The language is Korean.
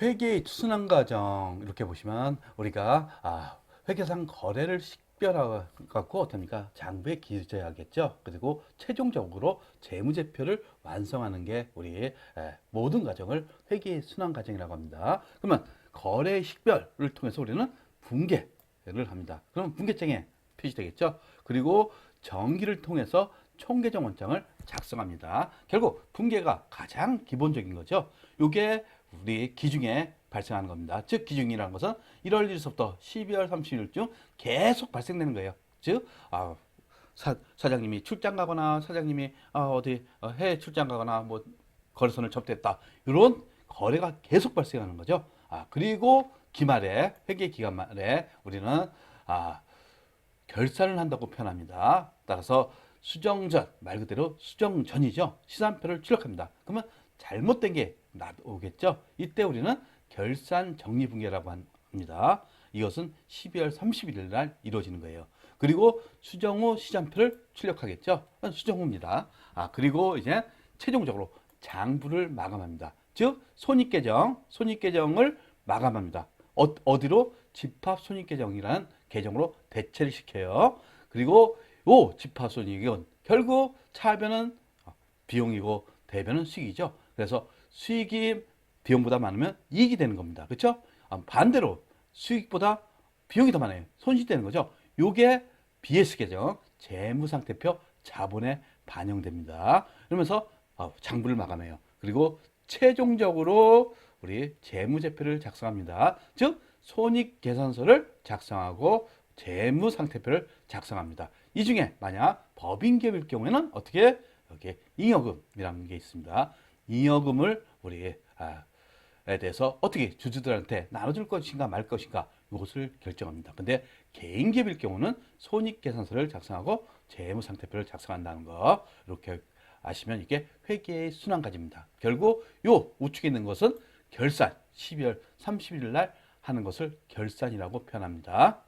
회계의 순환 과정 이렇게 보시면 우리가 아, 회계상 거래를 식별하고 어떻습니까? 장부에 기재하겠죠. 그리고 최종적으로 재무제표를 완성하는 게 우리 에, 모든 과정을 회계의 순환 과정이라고 합니다. 그러면 거래 식별을 통해서 우리는 분계를 합니다. 그럼 분계장에 표시되겠죠. 그리고 정기를 통해서 총계정 원장을 작성합니다. 결국 분계가 가장 기본적인 거죠. 이게 우리 기중에 발생하는 겁니다. 즉 기중이라는 것은 1월 1일부터 12월 30일쯤 계속 발생되는 거예요. 즉 아, 사, 사장님이 출장 가거나 사장님이 아, 어디 어, 해외 출장 가거나 뭐 거래선을 접대했다. 이런 거래가 계속 발생하는 거죠. 아, 그리고 기말에 회계 기간 말에 우리는 아, 결산을 한다고 표현합니다. 따라서 수정전 말 그대로 수정전이죠. 시산표를 출력합니다. 그러면 잘못된 게 나오겠죠. 이때 우리는 결산 정리분계라고 합니다. 이것은 12월 31일 날 이루어지는 거예요. 그리고 수정 후 시장표를 출력하겠죠. 수정 후입니다. 아 그리고 이제 최종적으로 장부를 마감합니다. 즉 손익계정, 손익계정을 마감합니다. 어, 어디로 집합 손익계정이라는 계정으로 대체를 시켜요. 그리고 요 집합 손익은 결국 차변은 비용이고 대변은 수익이죠. 그래서 수익이 비용보다 많으면 이익이 되는 겁니다. 그렇죠? 반대로 수익보다 비용이 더 많아요. 손실이 되는 거죠. 요게 BS 계정 재무상태표 자본에 반영됩니다. 그러면서 어, 장부를 마감해요. 그리고 최종적으로 우리 재무제표를 작성합니다. 즉 손익계산서를 작성하고 재무상태표를 작성합니다. 이 중에 만약 법인기업일 경우에는 어떻게 여기 잉여금이라는 게 있습니다. 잉여금을 우리 아, 에 대해서 어떻게 주주들한테 나눠줄 것인가 말 것인가 이것을 결정합니다. 근데 개인 기업일 경우는 손익계산서를 작성하고 재무상태표를 작성한다는 거 이렇게 아시면 이게 회계의 순환까지입니다. 결국 요 우측에 있는 것은 결산 12월 31일 날 하는 것을 결산이라고 표현합니다.